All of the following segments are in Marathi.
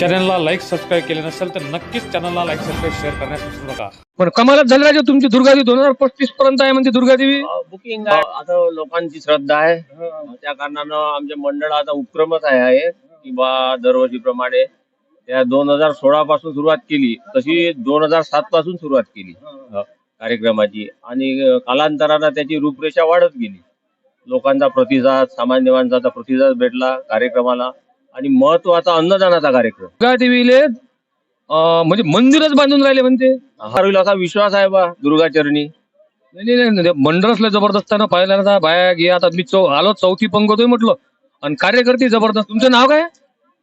चॅनलला लाईक सबस्क्राईब केले नसेल तर नक्कीच चॅनलला लाईक सबस्क्राईब शेअर करण्यास विसरू नका. पण कमालच झाली राजे तुमची दुर्गादेवी दोन हजार पस्तीस पर्यंत आहे म्हणते दुर्गादेवी बुकिंग आहे. आता लोकांची श्रद्धा आहे. त्या कारणानं आमचे मंडळ आता उपक्रमच आहे आहे. की बा दरवर्षीप्रमाणे त्या दोन हजार सोळा पासून सुरुवात केली. तशी दोन हजार सात पासून सुरुवात केली. कार्यक्रमाची. आणि कालांतरानं त्याची रूपरेषा वाढत गेली. लोकांचा प्रतिसाद सामान्य माणसाचा प्रतिसाद भेटला कार्यक्रमाला. आणि महत्त्वाचा अन्नदानाचा कार्यक्रम. अं, म्हणजे मंदिरच बांधून राहिले म्हणते. हा होईल असा विश्वास आहे बा दुर्गाचरणी नाही नाही, नाही मंडळच लय जबरदस्त आहे ना पाहिलं ना बाया घे आता मी चौ आलो चौथी पंगतोय म्हटलं. आणि कार्यकर्ते जबरदस्त. तुमचं नाव काय?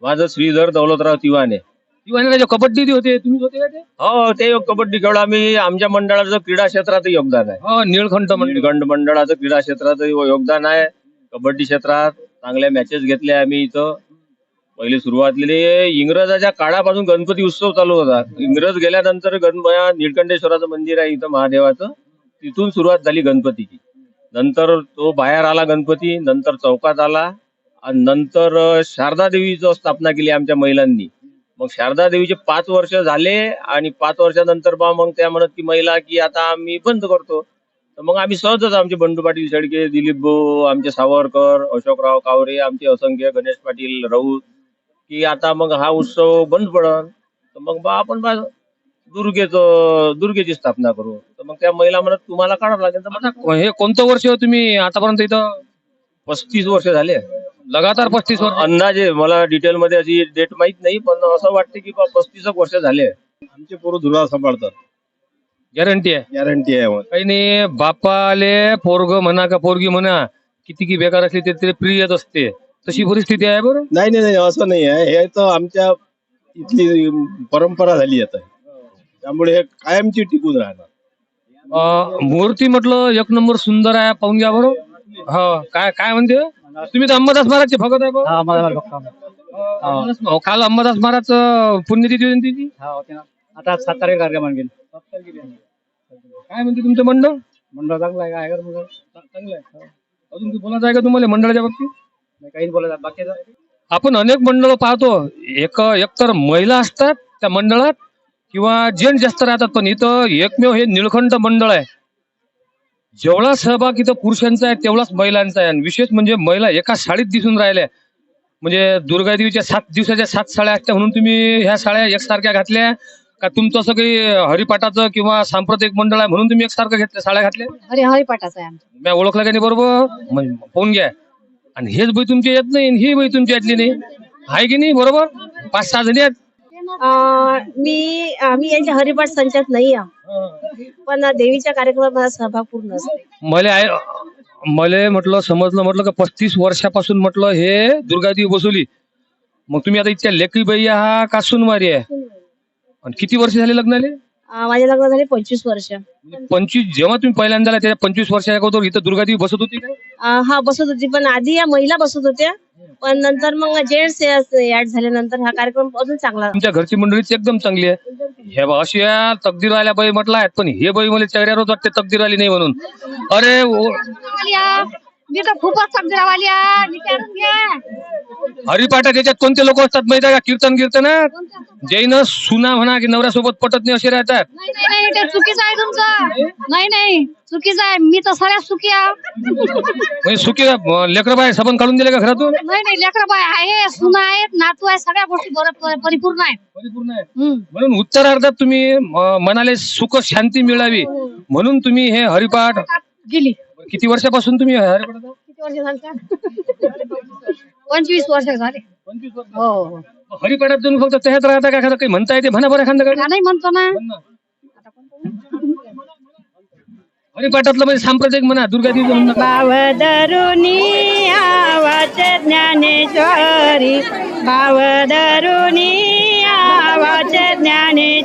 माझं श्रीधर दौलतराव तिवाने. दिवाणी राजा कबड्डी ती होते. तुम्ही होते का ते? हो ते कबड्डी खेळ आम्ही आमच्या मंडळाचं क्रीडा क्षेत्रात योगदान आहे. हो निळखंड गंड मंडळाचं क्रीडा क्षेत्रात योगदान आहे. कबड्डी क्षेत्रात चांगल्या मॅचेस घेतल्या आम्ही इथं. पहिले सुरुवातीले इंग्रजाच्या काळापासून गणपती उत्सव चालू होता. इंग्रज गेल्यानंतर गणपया निळकंठेश्वराचं मंदिर आहे इथं महादेवाचं. तिथून सुरुवात झाली गणपतीची. नंतर तो बाहेर आला गणपती नंतर चौकात आला आणि नंतर शारदा देवीचं स्थापना केली आमच्या महिलांनी. मग शारदा देवीचे पाच वर्ष झाले आणि पाच वर्षानंतर बा मग त्या म्हणत की महिला की आता आम्ही बंद करतो. तर मग आम्ही सहजच आमचे बंडू पाटील शेडके दिलीप भाऊ आमचे सावरकर अशोकराव कावरे आमचे असंख्य गणेश पाटील राऊत की आता मग हा उत्सव बंद पडल तर मग बा आपण बा दुर्गेचं दुर्गेची स्थापना करू. तर मग त्या महिला म्हणत तुम्हाला काढावं लागेल. तर आता हे कोणतं वर्ष हो तुम्ही आतापर्यंत इथं? पस्तीस वर्ष झाले लगातार पस्तीस वर्ष. अंदाजे मला डिटेल मध्ये अशी डेट माहीत नाही पण असं वाटते की बा पस्तीस वर्ष झाले आमचे पोरं धुरा सांभाळतात. गॅरंटी आहे. गॅरंटी आहे काही नाही बापाले पोरग म्हणा का पोरगी म्हणा किती की बेकार असली तरी ते प्रियच असते. तशी परिस्थिती आहे बरं? नाही नाही नाही असं नाही आहे. हे तर आमच्या इथली परंपरा झाली आता. त्यामुळे हे कायमची टिकून राहणार. अं, मूर्ती म्हटलं एक नंबर सुंदर आहे पाहून घ्या बरं. हो काय काय म्हणते? तुम्ही तर अंबादास महाराजचे भगत आहे बरं? हो, काल अंबादास महाराज पुण्यतिथी होती तिची? आता सात तारीख कार्यक्रम आणखी काय म्हणते तुमचं मंडळ मंडळ चांगलं आहे काय चांगलं आहे. अजून काही बोलायचं आहे का तुम्हाला मंडळाच्या बाबतीत? नाही, काही बोलायचं बाकीचं? आपण अनेक मंडळ पाहतो. एक एकतर महिला असतात त्या मंडळात किंवा जेंट्स जास्त राहतात पण इथं एकमेव हे निळखंड मंडळ आहे. जेवढा सहभाग इथं पुरुषांचा आहे तेवढाच महिलांचा आहे. आणि विशेष म्हणजे महिला एका साडीत दिसून राहिल्या. म्हणजे दुर्गादेवीच्या सात दिवसाच्या सात साड्या असत्या म्हणून तुम्ही ह्या साड्या एकसारख्या घातल्या? का तुमचं असं काही हरिपाठाचं किंवा सांप्रदायिक मंडळ आहे म्हणून तुम्ही एकसारखं घेतल्या साड्या घातल्या? हरी हरिपाठाचा आहे आमचा. मी ओळखलं का नाही बरोबर? पाहून घ्या. आणि हेच बाई तुमची येत नाही आणि ही बाई तुमची यातली नाही. आहे की नाही? बरोबर? पाच सहा जणी आहेत. अं, मी आम्ही यांच्या हरिपाठ संचात नाही आहोत पण देवीच्या कार्यक्रमात माझा सहभाग पूर्ण असते. मला आहे मला म्हटलं समजलं म्हटलं का पस्तीस वर्षापासून म्हटलं हे दुर्गादेवी बसवली. मग तुम्ही आता इतक्या लेकरी बाई हा का सुनवारी आहे? आणि किती वर्ष झाले लग्नाले? अं, माझे लग्न झाले पंचवीस वर्ष. पंचवीस जेव्हा तुम्ही पहिल्यांदा आला त्याच्या पंचवीस वर्षाच्या अगोदर इथं दुर्गादेवी बसत होती अं, हा बसत होती. पण आधी या महिला बसत होत्या. पण नंतर मग जेंट्स ऍड झाल्यानंतर हा कार्यक्रम अजून चांगला तुमच्या घरची मंडळीच एकदम चांगली आहे. हे बा अशी या तकदीर आल्या बाई म्हटलं आहेत पण हे बाई मला चेहऱ्यावर वाटते तकदीर आली नाही म्हणून. अरे ओ- मी तर खूपच समजावाली आहे. विचारून घे. हरिपाठात याच्यात कोणते लोक असतात माहिती का? कीर्तन कीर्तनात? जैन सुना म्हणा की नवऱ्यासोबत पटत नाही असे राहतात. नाही नाही नाही, ते चुकीचं आहे तुमचं. नाही नाही चुकीचं आहे. मी तर सगळ्यात सुखी आहे. म्हणजे सुखी लेकर बाय साबण काढून दिले का घरातून? नाही नाही लेकर बाय आहे सुना आहेत नातू आहे सगळ्या गोष्टी बरोबर परिपूर्ण आहेत. परिपूर्ण आहे हम्म. म्हणून उत्तरार्धात तुम्ही अं, मनाला सुख शांती मिळावी. म्हणून तुम्ही हे हरिपाठ गेली. किती वर्षापासून तुम्ही हे किती वर्ष झाली का? पंचवीस वर्ष झाले. हो हो. हरिपाठात तुम्ही फक्त त्यात राहता का? एखादं काही म्हणता येते म्हणा बरं एखादं काही? नाही म्हणतो ना. हरिपाठातलं म्हणजे सांप्रदायिक म्हणा दुर्गादेवी म्हणा. भाव धरुणी आवाच ज्ञानेश्वरी भाव आवाच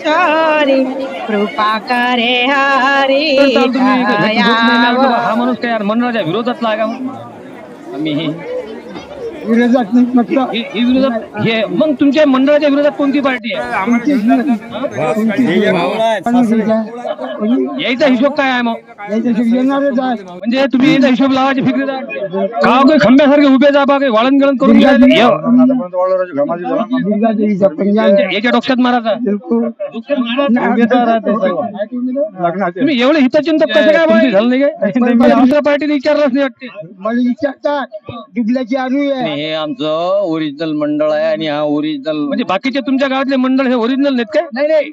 ज्ञानेश्वरी कृपा करे हरी. बा. हा माणूस काय यार? आम्ही विरोधात नाही फक्त हे हे विरोधात हे मग तुमच्या मंडळाच्या विरोधात कोणती पार्टी आहे यायचा हिशोब काय आहे मग? म्हणजे तुम्ही याचा हिशोब लावायची फिक्री का काही खंब्यासारखे उभे जा बा काही वाळण गिळण करून घ्यायला या- याच्या डोक्यात मारायचा तुम्ही एवढे हितचिंतक कसे काय तुमची झालं नाही काय दुसऱ्या पार्टीने विचारलंच नाही वाटते. मला विचारतात दुबल्याची आणू आहे हे आमचं ओरिजिनल मंडळ आहे आणि हा ओरिजिनल म्हणजे बाकीचे तुमच्या गावातले मंडळ हे ओरिजिनल नाहीत काय? नाही नाही.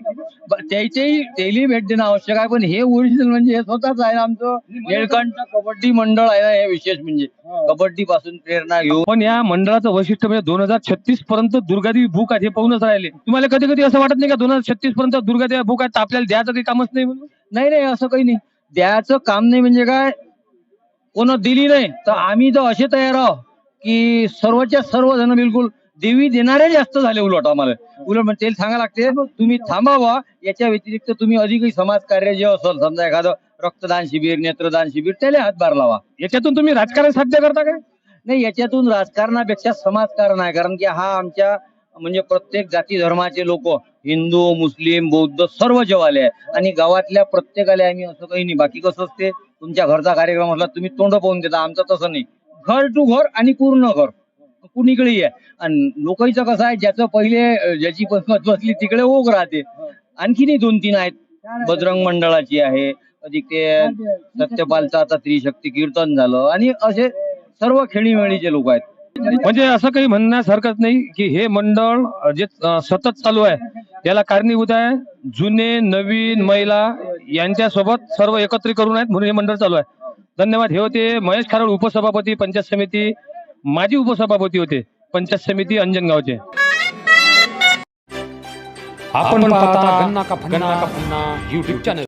ब- त्याच्याही त्याला भेट देणं आवश्यक आहे पण हे ओरिजिनल म्हणजे हे स्वतःच आहे आमचं. निळकंठ कबड्डी मंडळ आहे ना हे विशेष म्हणजे. कबड्डी पासून प्रेरणा घेऊन. पण या मंडळाचं वैशिष्ट्य म्हणजे दोन हजार छत्तीस पर्यंत दुर्गादेवी बुक आहेत हे पाहूनच राहिले. तुम्हाला कधी कधी असं वाटत नाही का दोन हजार छत्तीस पर्यंत दुर्गादेवी बुक आहेत तर आपल्याला द्यायचं काही कामच नाही म्हणून? नाही नाही असं काही नाही. द्यायचं काम नाही म्हणजे काय? कोण दिली नाही. तर आम्ही तर असे तयार आहोत की सर्वच्या सर्व जण बिलकुल देवी देणारे जास्त झाले उलट आम्हाला. उलट म्हणजे त्याला सांगा लागते तुम्ही थांबावा याच्या व्यतिरिक्त तुम्ही अधिकही समाज कार्य जे असेल समजा एखादं रक्तदान शिबिर नेत्रदान शिबिर त्याला हातभार लावा. याच्यातून तुम्ही राजकारण साध्य करता काय? नाही याच्यातून राजकारणापेक्षा समाजकारण आहे कारण की हा आमच्या म्हणजे प्रत्येक जाती धर्माचे लोक हिंदू मुस्लिम बौद्ध सर्व जेवाले आहे आणि गावातल्या प्रत्येकाला आम्ही असं काही नाही बाकी कसं असते तुमच्या घरचा कार्यक्रम असला तुम्ही तोंड पाहून देता आमचं तसं नाही. घर टू घर आणि पूर्ण घर. कुणीकडेही आहे. आणि लोकांचं कसं आहे ज्याचं पहिले ज्याची पसमत बसली तिकडे ओघ राहते. आणखीनही दोन तीन आहेत. बजरंग मंडळाची आहे. अधिक ते सत्यपालचं आता त्रिशक्ती कीर्तन झालं. आणि असे सर्व खेळीमेळीचे लोक आहेत. म्हणजे असं काही म्हणण्यास हरकत नाही की हे मंडळ जे सतत चालू आहे त्याला कारणीभूत आहे. जुने नवीन महिला यांच्या सोबत सर्व एकत्रित करून आहेत म्हणून हे मंडळ चालू आहे. धन्यवाद. हे होते महेश खारोड उपसभापती पंचायत समिती माजी उपसभापती होते पंचायत समिती अंजनगावचे. आपण पाहता गन्ना का फन्ना युट्यूब चॅनल